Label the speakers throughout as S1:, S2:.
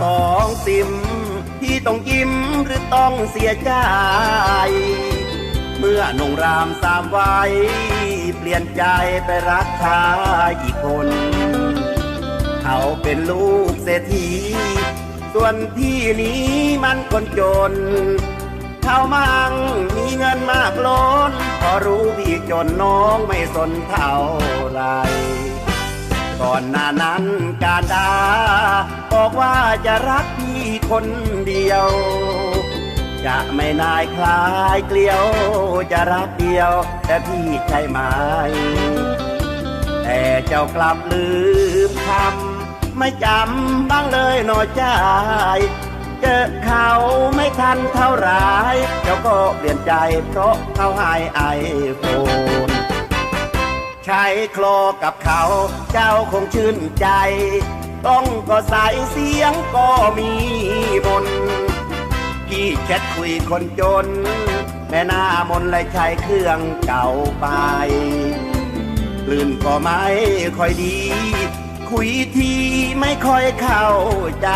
S1: สองสิมพี่ต้องยิ้มหรือต้องเสียใจ เมื่อนงรามสามไวัยเปลี่ยนใจไปรักชายอีกคน เขาเป็นลูกเศรษฐี ส่วนพี่นี้มันคนจน เขามั่งมีเงินมากล้น พอรู้พี่จนน้องไม่สนเท่าไร ก่อนหน้านั้นการดา บอกว่าจะรักพี่คนเดียว จะไม่นายคลายเกลียว จะรักเดียว แต่พี่ใช่ไหมแต่เจ้ากลับลืมคำไม่จำบ้างเลยหนอใจเจอเขาไม่ทันเท่าไรเจ้าก็เปลี่ยนใจเพราะเขาให้ไอโฟนใช้โคลกับเขาเจ้าคงชื่นใจ ต้องก็ใส่เสียงก็มีมนพี่แชทคุยคนจน แม่หน้ามนเลยใช้เครื่องเก่าไปลื่นก็ไม่ค่อยดี คุยทีไม่ค่อยเข้าใจ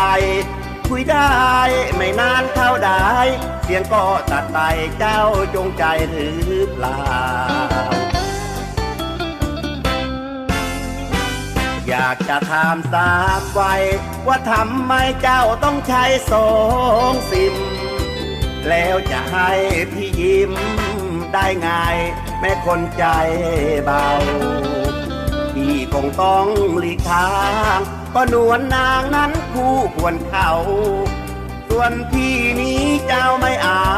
S1: คุยได้ไม่นานเท่าใดเสียงก็ตัดไปเจ้าจงใจหรือเปล่า อยากจะถามสามไว้ว่าทำไมเจ้าต้องใช้สองซิม แล้วจะให้พี่ยิ้มได้ไงแม่คนใจเบา พี่คงต้องหลีกทางก็นวลนางนั้นคู่ควรเขา ส่วนพี่นี้เจ้าไม่เอา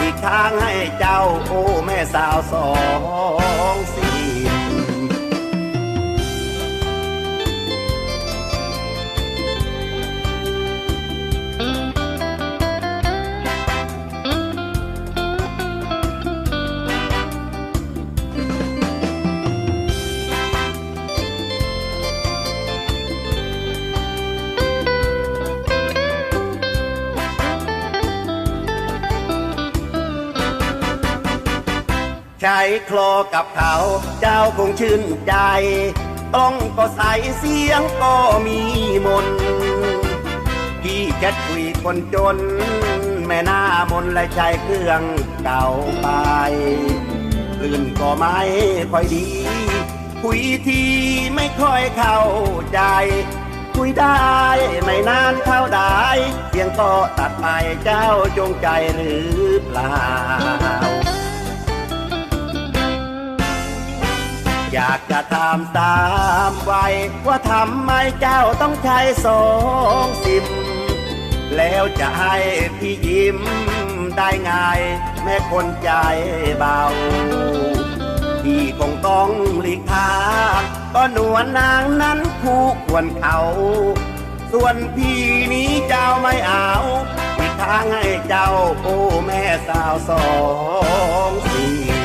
S1: อีกทางให้เจ้าโอ้แม่สาวสองสิ ใช้คลอกับเขา เจ้าคงชื่นใจ ต้องก็ใส่เสียงก็มีมนพี่แคทคุยคนจน แม่หน้ามนและใช้เครื่องเก่าไปคลื่นก็ไม่ค่อยดี คุยทีไม่ค่อยเข้าใจ คุยได้ไม่นานเท่าใดเสียงก็ตัดไปเจ้าจงใจหรือเปล่า อยากจะถามตามไว้ว่าทำไมเจ้าต้องใช้สองสิมแล้วจะให้พี่ยิ้มได้ไงแม่คนใจเบา พี่คงต้องหลีกทางก็หนวลนางนั้นคู่ควรเขา ส่วนพี่นี้เจ้าไม่เอาอีกทางให้เจ้าโอ้แม่สาวสองสี่